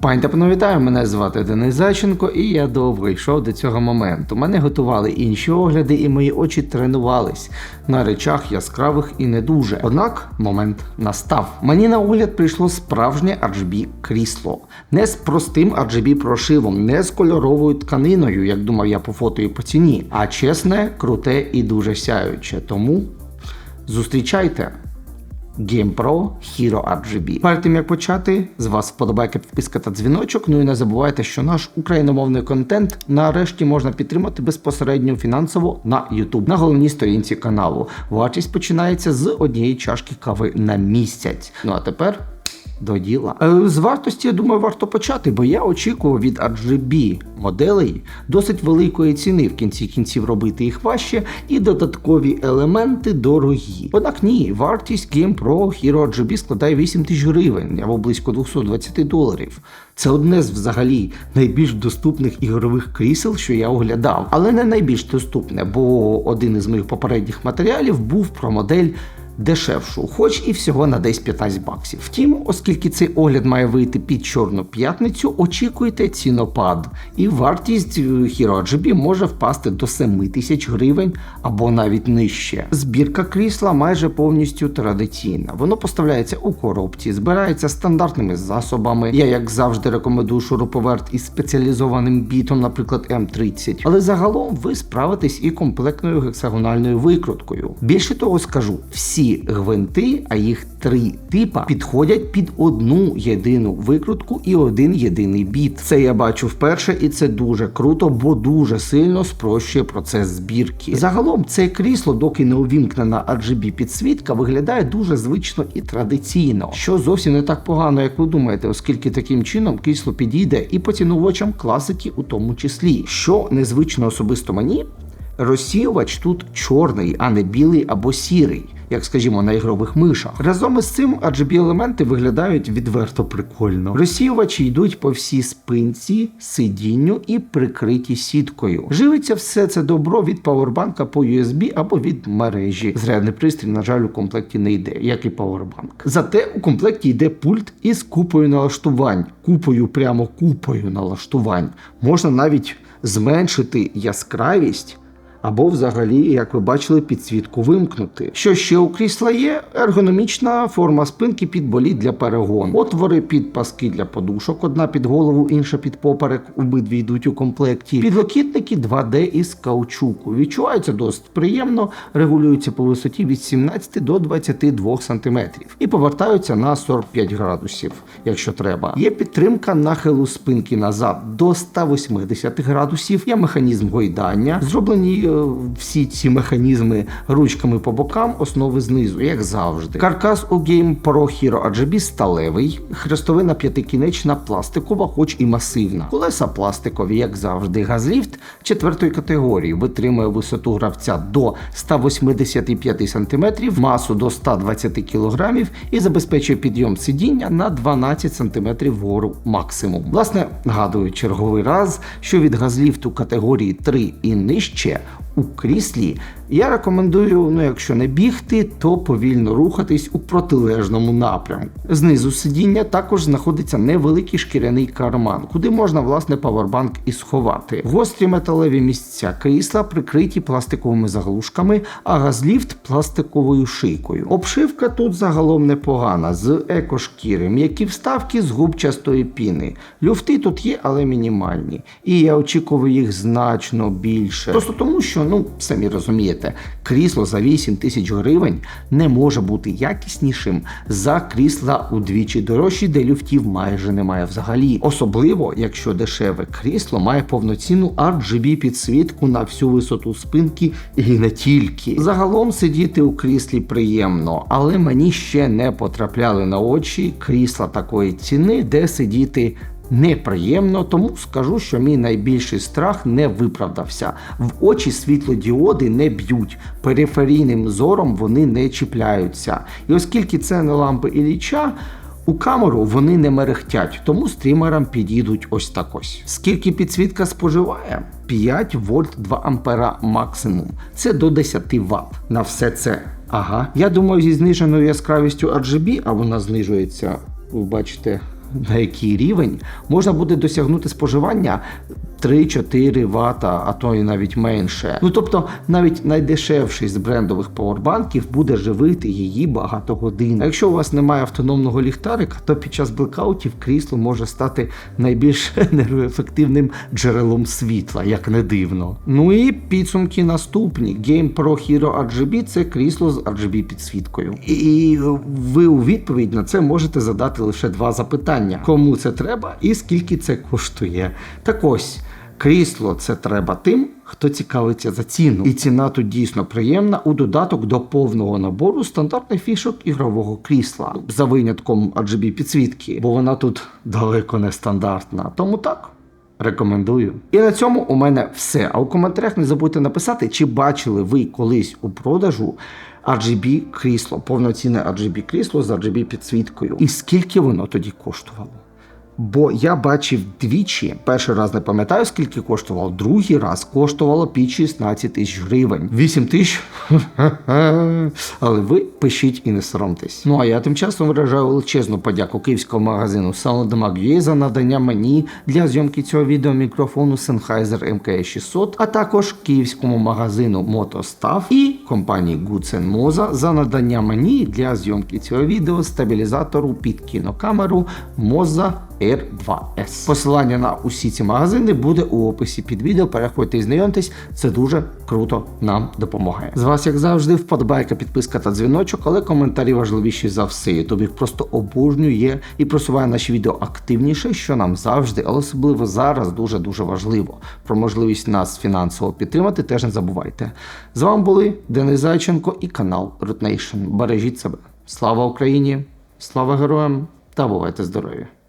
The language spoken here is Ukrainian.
Пані та панове, вітаю, мене звати Денис Зайченко, і я довго йшов до цього моменту. Мене готували інші огляди, і мої очі тренувались на речах яскравих і не дуже. Однак момент настав. Мені на огляд прийшло справжнє RGB крісло. Не з простим RGB прошивом, не з кольоровою тканиною, як думав я по фото і по ціні, а чесне, круте і дуже сяюче. Тому зустрічайте. GamePro Hero RGB. Перед тим як почати, з вас вподобайка, підписка та дзвіночок. Ну і не забувайте, що наш україномовний контент нарешті можна підтримати безпосередньо фінансово на YouTube, на головній сторінці каналу. Вартість починається з однієї чашки кави на місяць. Ну а тепер. До діла. Е, З вартості, я думаю, варто почати, бо я очікував від RGB моделей досить великої ціни в кінці кінців робити їх важче, і додаткові елементи дорогі. Однак ні, вартість Game Pro Hero RGB складає 8 тисяч гривень або близько 220 доларів. Це одне з взагалі найбільш доступних ігрових крісел, що я оглядав, але не найбільш доступне, бо один із моїх попередніх матеріалів був про модель дешевшу, хоч і всього на десь 15 баксів. Втім, оскільки цей огляд має вийти під чорну п'ятницю, очікуйте цінопад, і вартість е, Hero RGB може впасти до 7 тисяч гривень або навіть нижче. Збірка крісла майже повністю традиційна. Воно поставляється у коробці, збирається стандартними засобами. Я, як завжди, рекомендую шуруповерт із спеціалізованим бітом, наприклад, М30. Але загалом ви справитесь і комплектною гексагональною викруткою. Більше того скажу, всі гвинти, а їх три типа, підходять під одну єдину викрутку і один єдиний біт. Це я бачу вперше, і це дуже круто, бо дуже сильно спрощує процес збірки. Загалом це крісло, доки не увімкнена RGB підсвітка, виглядає дуже звично і традиційно, що зовсім не так погано, як ви думаєте, оскільки таким чином крісло підійде і поцінувачам класики у тому числі. Що незвично особисто мені. Розсіювач тут чорний, а не білий або сірий, як скажімо, на ігрових мишах. Разом із цим RGB елементи виглядають відверто прикольно. Розсіювачі йдуть по всій спинці, сидінню і прикриті сіткою. Живиться все це добро від павербанка по USB або від мережі. Зрядний пристрій, на жаль, у комплекті не йде, як і павербанк. Зате у комплекті йде пульт із купою налаштувань, купою прямо купою налаштувань. Можна навіть зменшити яскравість. Або взагалі, як ви бачили, підсвітку вимкнути. Що ще у крісла є? Ергономічна форма спинки під боліт для перегону. Отвори під паски для подушок, одна під голову, інша під поперек, обидві йдуть у комплекті. Підлокітники 2D із каучуку. Відчувається досить приємно, регулюються по висоті від 17 до 22 см і повертаються на 45 градусів, якщо треба. Є підтримка нахилу спинки назад до 180 градусів. Є механізм гойдання, зроблені всі ці механізми ручками по бокам, основи знизу, як завжди. Каркас у Game Pro Hero RGB сталевий, хрестовина п'ятикінечна, пластикова, хоч і масивна. Колеса пластикові, як завжди. Газліфт четвертої категорії витримує висоту гравця до 185 см, масу до 120 кг і забезпечує підйом сидіння на 12 см вгору максимум. Власне, нагадую черговий раз, що від газліфту категорії 3 і нижче у кріслі я рекомендую, ну якщо не бігти, то повільно рухатись у протилежному напрямку. Знизу сидіння також знаходиться невеликий шкіряний карман, куди можна власне павербанк і сховати. Гострі металеві місця крісла прикриті пластиковими заглушками, а газліфт пластиковою шийкою. Обшивка тут загалом непогана, з екошкіри, м'які вставки з губчастої піни. Люфти тут є, але мінімальні. І я очікував їх значно більше. Просто тому, що ну самі розумієте, крісло за 8 тисяч гривень не може бути якіснішим за крісла удвічі дорожчі, де люфтів майже немає взагалі. Особливо, якщо дешеве крісло має повноцінну RGB підсвітку на всю висоту спинки і не тільки. Загалом сидіти у кріслі приємно, але мені ще не потрапляли на очі крісла такої ціни, де сидіти неприємно, тому скажу, що мій найбільший страх не виправдався. В очі світлодіоди не б'ють, периферійним зором вони не чіпляються. І оскільки це не лампи Ілліча, у камеру вони не мерехтять, тому стрімерам підійдуть ось так ось. Скільки підсвітка споживає? 5 вольт 2 ампера максимум. Це до 10 Вт на все це. Ага. Я думаю, зі зниженою яскравістю RGB, а вона знижується, ви бачите, на який рівень можна буде досягнути споживання 3-4 Вт, а то і навіть менше. Ну тобто, навіть найдешевший з брендових павербанків буде живити її багато годин. А якщо у вас немає автономного ліхтарика, то під час блекаутів крісло може стати найбільш енергоефективним джерелом світла, як не дивно. Ну і підсумки наступні. Game Pro Hero RGB це крісло з RGB підсвіткою. І ви у відповідь на це можете задати лише два запитання: кому це треба і скільки це коштує. Так ось. Крісло це треба тим, хто цікавиться за ціну. І ціна тут дійсно приємна у додаток до повного набору стандартних фішок ігрового крісла за винятком RGB підсвітки, бо вона тут далеко не стандартна. Тому так. Рекомендую. І на цьому у мене все. А у коментарях не забудьте написати, чи бачили ви колись у продажу RGB крісло, повноцінне RGB крісло з RGB підсвіткою. І скільки воно тоді коштувало? Бо я бачив двічі. Перший раз не пам'ятаю, скільки коштувало, другий раз коштувало під 16 тисяч гривень. 8 тисяч. Але ви пишіть і не соромтесь. Ну а я тим часом виражаю величезну подяку київському магазину Soundmag.ua за надання мені для зйомки цього відео мікрофону Sennheiser MK600, а також київському магазину Motostav і компанії Goodsen Moza за надання мені для зйомки цього відео стабілізатору під кінокамеру Moza R2S. Посилання на усі ці магазини буде у описі під відео. Переходьте і знайомтесь, це дуже круто нам допомагає. З вас, як завжди, вподобайка, підписка та дзвіночок, але коментарі важливіші за все. Їх просто обожнює і просуває наші відео активніше, що нам завжди, але особливо зараз дуже дуже важливо. Про можливість нас фінансово підтримати теж не забувайте. З вами були Денис Зайченко і канал Root Nation. Бережіть себе. Слава Україні! Слава героям та бувайте здорові!